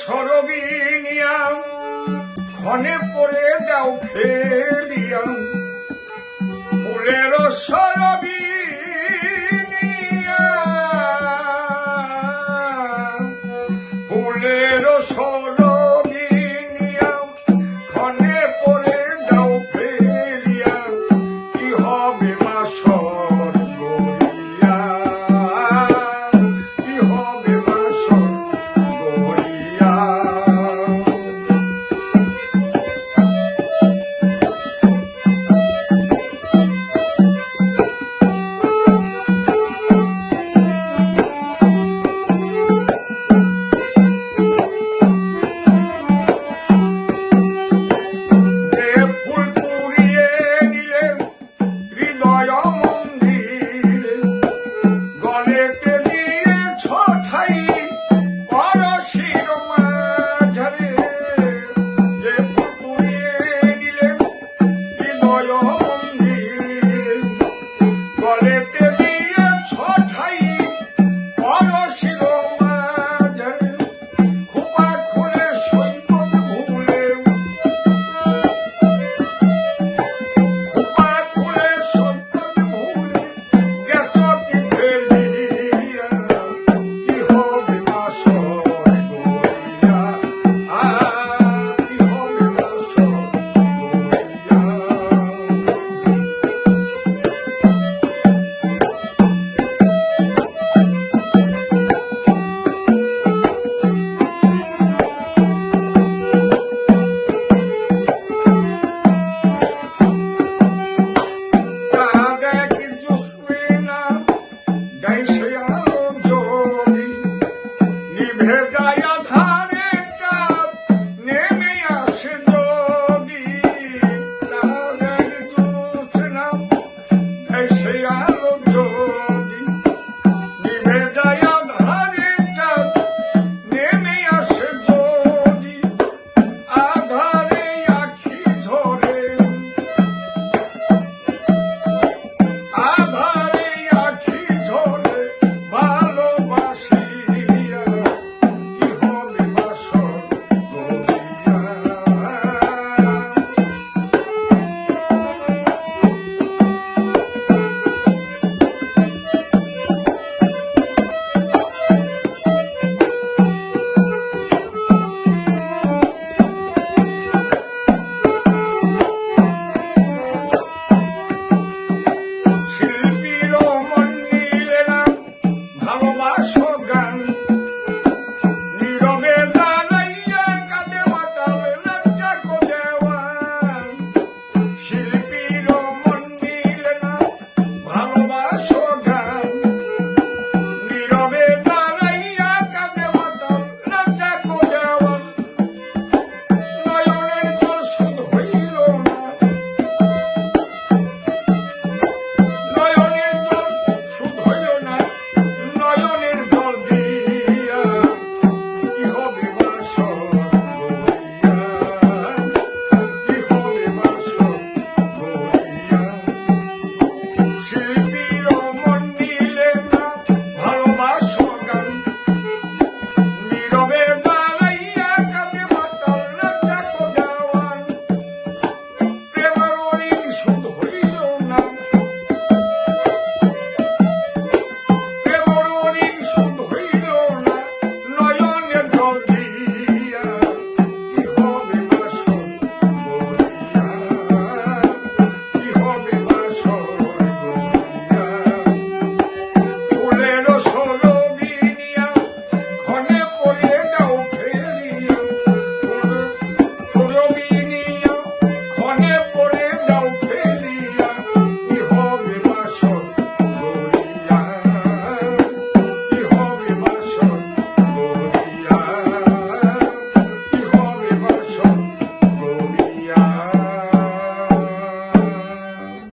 সরবিনিয়াম ক্ষণে পরে দাও ফেলিয়াম। ফুলের সরবি ফুলের সর হবে মা সর Jaya. por